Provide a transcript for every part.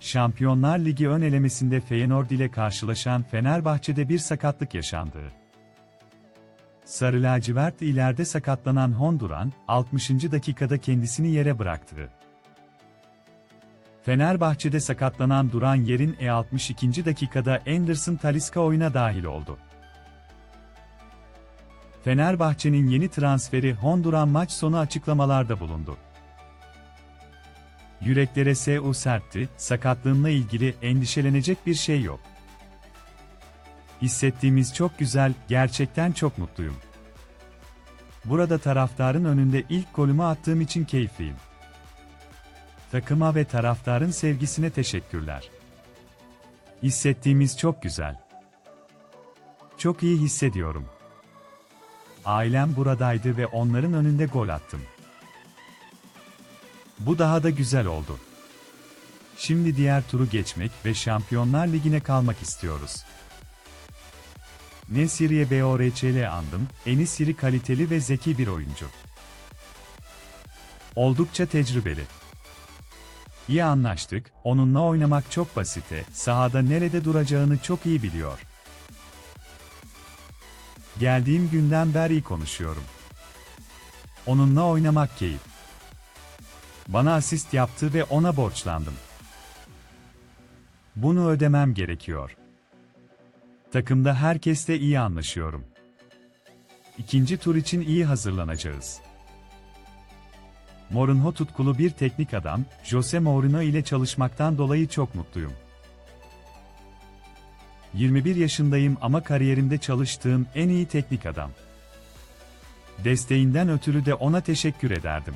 Şampiyonlar Ligi ön elemesinde Feyenoord ile karşılaşan Fenerbahçe'de bir sakatlık yaşandı. Sarı lacivert ileride sakatlanan Honduran, 60. dakikada kendisini yere bıraktı. Fenerbahçe'de sakatlanan Duran Yer'in E62. dakikada Anderson Talisca oyuna dahil oldu. Fenerbahçe'nin yeni transferi Honduran maç sonu açıklamalarda bulundu. Yüreklere SU sertti, sakatlığımla ilgili endişelenecek bir şey yok. Hissettiğimiz çok güzel, gerçekten çok mutluyum. Burada taraftarın önünde ilk golümü attığım için keyifliyim. Takıma ve taraftarın sevgisine teşekkürler. Hissettiğimiz çok güzel. Çok iyi hissediyorum. Ailem buradaydı ve onların önünde gol attım. Bu daha da güzel oldu. Şimdi diğer turu geçmek ve Şampiyonlar Ligi'ne kalmak istiyoruz. Nesiriye BORÇL andım, Enisiri kaliteli ve zeki bir oyuncu. Oldukça tecrübeli. İyi anlaştık, onunla oynamak çok basite, sahada nerede duracağını çok iyi biliyor. Geldiğim günden beri konuşuyorum. Onunla oynamak keyif. Bana asist yaptı ve ona borçlandım. Bunu ödemem gerekiyor. Takımda herkesle iyi anlaşıyorum. İkinci tur için iyi hazırlanacağız. Mourinho tutkulu bir teknik adam, Jose Mourinho ile çalışmaktan dolayı çok mutluyum. 21 yaşındayım ama kariyerimde çalıştığım en iyi teknik adam. Desteğinden ötürü de ona teşekkür ederdim.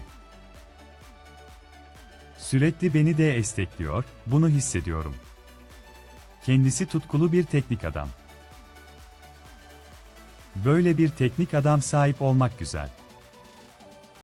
Sürekli beni de destekliyor, bunu hissediyorum. Kendisi tutkulu bir teknik adam. Böyle bir teknik adam sahip olmak güzel.